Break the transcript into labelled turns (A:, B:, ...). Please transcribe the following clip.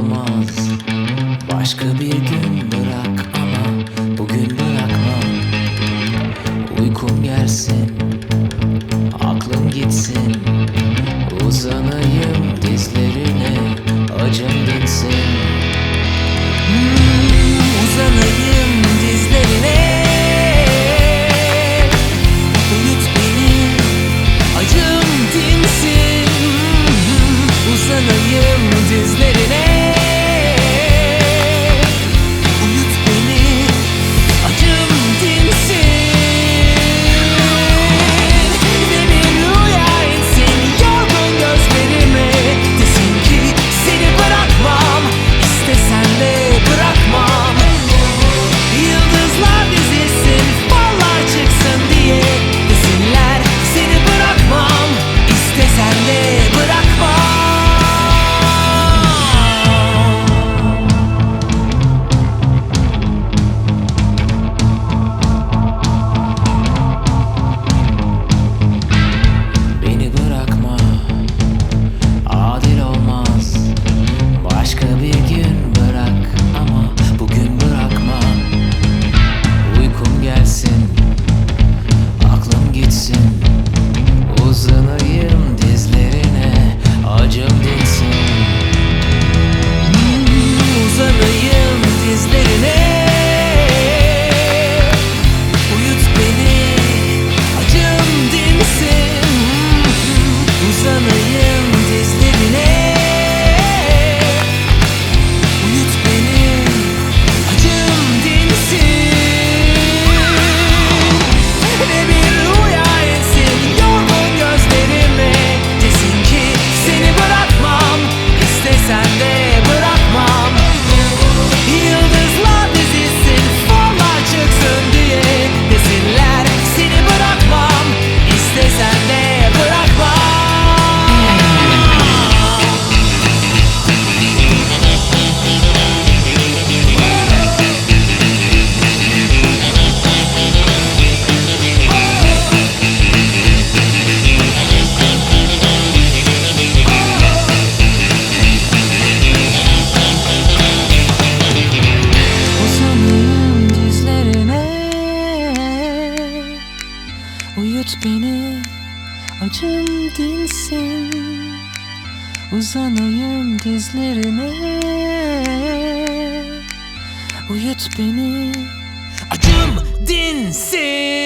A: olmaz. Başka bir Beni acım dinsin. Uzanayım dizlerine Uyut beni acım dinsin.